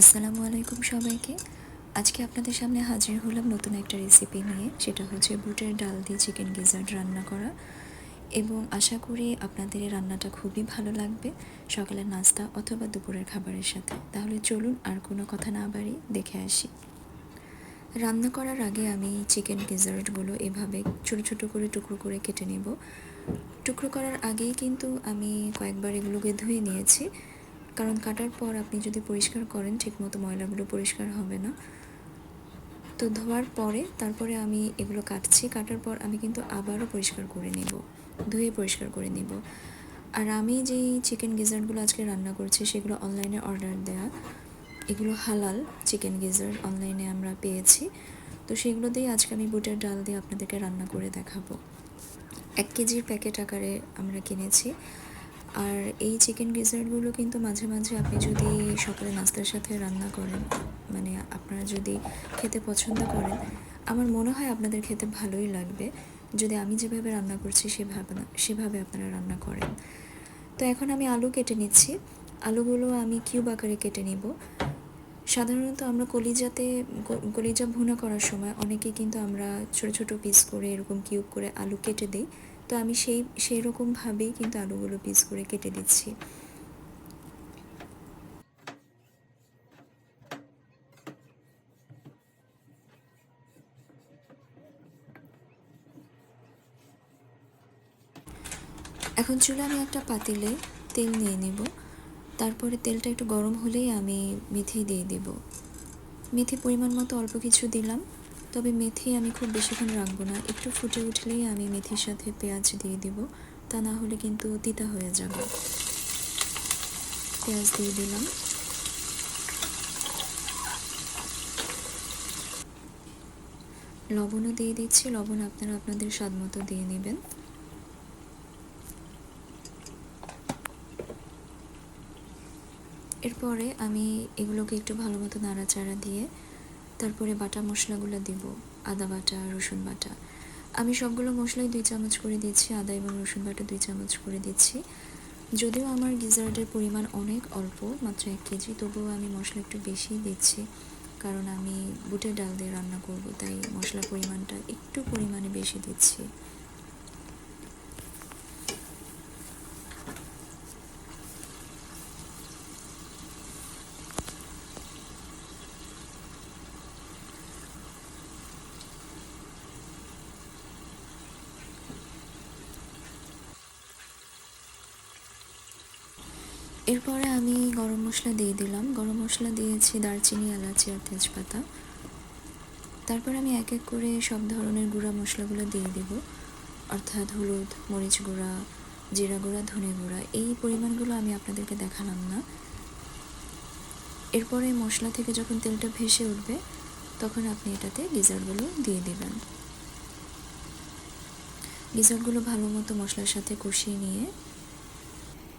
আসসালামু আলাইকুম সবাইকে। আজকে আপনাদের সামনে হাজির হলাম নতুন একটা রেসিপি নিয়ে। সেটা হচ্ছে বুটের ডাল দিয়ে চিকেন গিজার্ড রান্না করা। এবং আশা করি আপনাদের এই রান্নাটা খুবই ভালো লাগবে সকালের নাস্তা অথবা দুপুরের খাবারের সাথে। তাহলে চলুন আর কোনো কথা না বাড়ি, দেখে আসি। রান্না করার আগে আমি চিকেন গিজার্ডগুলো এভাবে ছোটো ছোটো করে টুকরো করে কেটে নেব। টুকরো করার আগেই কিন্তু আমি কয়েকবার এগুলোকে ধুয়ে নিয়েছি। কারণ কাটার পর আপনি যদি পরিষ্কার করেন, ঠিকমতো ময়লাগুলো পরিষ্কার হবে না। তো ধোয়ার পরে, তারপরে আমি এগুলো কাটছি। কাটার পর আমি কিন্তু আবারও পরিষ্কার করে নেব, ধুয়ে পরিষ্কার করে নেব। আর আমি যেই চিকেন গিজার্ডগুলো আজকে রান্না করছি, সেগুলো অনলাইনে অর্ডার দেওয়া এগুলো হালাল চিকেন গিজার্ড অনলাইনে আমরা পেয়েছি। তো সেগুলো দিয়ে আজকে আমি বুটের ডাল দিয়ে আপনাদেরকে রান্না করে দেখাবো। এক কেজির প্যাকেট আকারে আমরা কিনেছি। আর এই চিকেন গিজার্ডগুলো কিন্তু মাঝে মাঝে আপনি যদি সকালে নাস্তার সাথে রান্না করেন মানে আপনারা যদি খেতে পছন্দ করেন, আমার মনে হয় আপনাদের খেতে ভালোই লাগবে। যদি আমি যেভাবে রান্না করছি সেভাবে সেভাবে আপনারা রান্না করেন। তো এখন আমি আলু কেটে নিচ্ছি। আলুগুলো আমি কিউব আকারে কেটে নিব। সাধারণত আমরা কলিজাতে, কলিজা ভুনা করার সময় অনেকে কিন্তু আমরা ছোট ছোট পিস করে এরকম কিউব করে আলু কেটে দিই। তো আমি সেই সেই রকমভাবেই কিন্তু আলুগুলো পিস করে কেটে দিচ্ছি। এখন চুলে আমি একটা পাতিলে তেল নিয়ে নেব। তারপরে তেলটা একটু গরম হলেই আমি মেথি দিয়ে দেব। মেথি পরিমাণ মতো অল্প কিছু দিলাম। তবে মেথি আমি খুব বেশিক্ষণ রাখব না। একটু ফুটে উঠলেই আমি মেথির সাথে পেঁয়াজ দিয়ে দিব। তা না হলে কিন্তু তিতা হয়ে যাবে। পেঁয়াজ দিয়ে দিলাম। লবণও দিয়ে দিচ্ছি। লবণ আপনারা আপনাদের স্বাদ মতো দিয়ে নেবেন। এরপরে আমি এগুলোকে একটু ভালো মতো নাড়াচাড়া দিয়ে তারপরে বাটা মশলাগুলো দেব, আদা বাটা, রসুন বাটা। আমি সবগুলো মশলাই দুই চামচ করে দিচ্ছি আদা এবং রসুন বাটা দুই চামচ করে দিচ্ছি যদিও আমার গিজার্ডের পরিমাণ অনেক অল্প, মাত্র এক কেজি, তবুও আমি মশলা একটু বেশি দিচ্ছি, কারণ আমি বুটের ডাল দিয়ে রান্না করব, তাই মশলার পরিমাণটা একটু পরিমাণে বেশি দিচ্ছি। এরপরে আমি গরম মশলা দিয়ে দিলাম। গরম মশলা দিয়েছি দারচিনি, এলাচি আর তেজপাতা। তারপর আমি এক এক করে সব ধরনের গুঁড়া মশলাগুলো দিয়ে দেব। অর্থাৎ হলুদ, মরিচ গুঁড়া, জিরা গুঁড়া, ধনে গুঁড়া, এই পরিমাণগুলো আমি আপনাদেরকে দেখালাম না। এরপরে মশলা থেকে যখন তেলটা ভেসে উঠবে, তখন আপনি এটাতে গিজারগুলো দিয়ে দেবেন। গিজারগুলো ভালো মতো মশলার সাথে কষিয়ে নিয়ে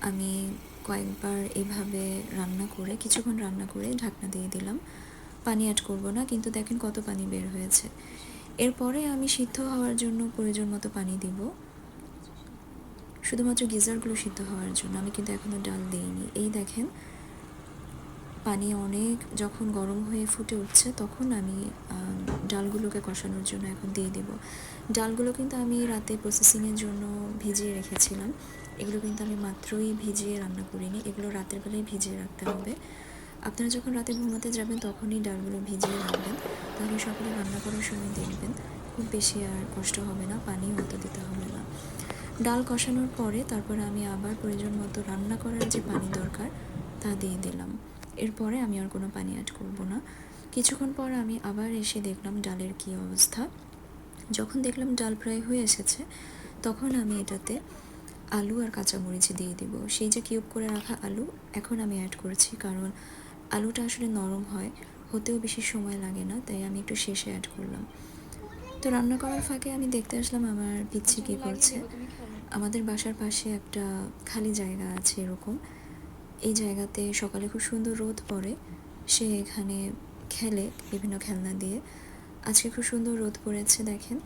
আমি কয়েকবার এভাবে রান্না করে, কিছুক্ষণ রান্না করে ঢাকনা দিয়ে দিলাম। পানি অ্যাড করব না, কিন্তু দেখেন কত পানি বের হয়েছে। এরপরে আমি সিদ্ধ হওয়ার জন্য প্রয়োজন মতো পানি দিব। শুধুমাত্র গিজারগুলো সিদ্ধ হওয়ার জন্য, আমি কিন্তু এখনও ডাল দিইনি। এই দেখেন পানি অনেক যখন গরম হয়ে ফুটে উঠছে, তখন আমি ডালগুলোকে কষানোর জন্য এখন দিয়ে দেব। ডালগুলো কিন্তু আমি রাতে প্রসেসিংয়ের জন্য ভিজিয়ে রেখেছিলাম। এগুলো কিন্তু আমি মাত্রই ভিজিয়ে রান্না করিনি। এগুলো রাতের বেলায় ভিজিয়ে রাখতে হবে। আপনারা যখন রাতে ঘুমাতে যাবেন, তখনই ডালগুলো ভিজিয়ে রাখবেন। তাহলে সকালে রান্না করার সময় দেখবেন, খুব বেশি আর কষ্ট হবে না, পানি অত দিতে হবে না। ডাল কষানোর পরে তারপরে আমি আবার প্রয়োজন মতো রান্না করার যে পানি দরকার, তা দিয়ে দিলাম। এরপরে আমি আর কোনো পানি অ্যাড করব না। কিছুক্ষণ পর আমি আবার এসে দেখলাম ডালের কী অবস্থা। যখন দেখলাম ডাল প্রায় হয়ে এসেছে, তখন আমি এটাতে আলু আর কাঁচামরিচ দিয়ে দিব। সেই যে কিউব করে রাখা আলু, এখন আমি অ্যাড করছি কারণ আলুটা আসলে নরম হয়, হতেও বেশি সময় লাগে না, তাই আমি একটু শেষে অ্যাড করলাম। তো রান্না করার ফাঁকে আমি দেখতে আসলাম আমার পিচ্ছি কী করছে। আমাদের বাসার পাশে একটা খালি জায়গা আছে এরকম। এই জায়গাতে সকালে খুব সুন্দর রোদ পড়ে। সে এখানে খেলে বিভিন্ন খেলনা দিয়ে। আজকে খুব সুন্দর রোদ পড়েছে, দেখেন।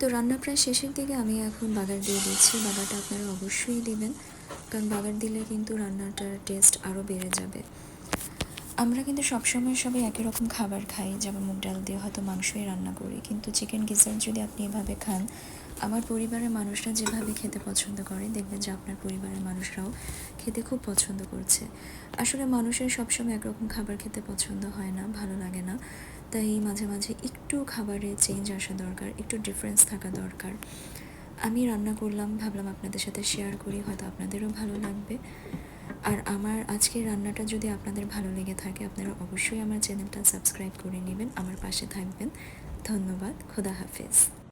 তো রান্না প্রায় শেষের দিকে আমি এখন বাগার দিয়ে দিচ্ছি। বাগারটা আপনারা অবশ্যই দিবেন, কারণ বাগার দিলে কিন্তু রান্নাটার টেস্ট আরও বেড়ে যাবে। আমরা কিন্তু সবসময় সবাই একই রকম খাবার খাই, যেমন মুগ ডাল দিয়ে হয়তো মাংসই রান্না করি। কিন্তু চিকেন গিজার যদি আপনি এভাবে খান, আমার পরিবারের মানুষরা যেভাবে খেতে পছন্দ করে, দেখবেন যে আপনার পরিবারের মানুষরাও খেতে খুব পছন্দ করছে। আসলে মানুষের সবসময় একরকম খাবার খেতে পছন্দ হয় না, ভালো লাগে না। তাই মাঝে মাঝে একটু খাবারে চেঞ্জ আসা দরকার, একটু ডিফারেন্স থাকা দরকার। আমি রান্না করলাম, ভাবলাম আপনাদের সাথে শেয়ার করি, হয়তো আপনাদেরও ভালো লাগবে। আর আমার আজকের রান্নাটা যদি আপনাদের ভালো লেগে থাকে, আপনারা অবশ্যই আমার চ্যানেলটা সাবস্ক্রাইব করে নেবেন, আমার পাশে থাকবেন। ধন্যবাদ, খোদা হাফেজ।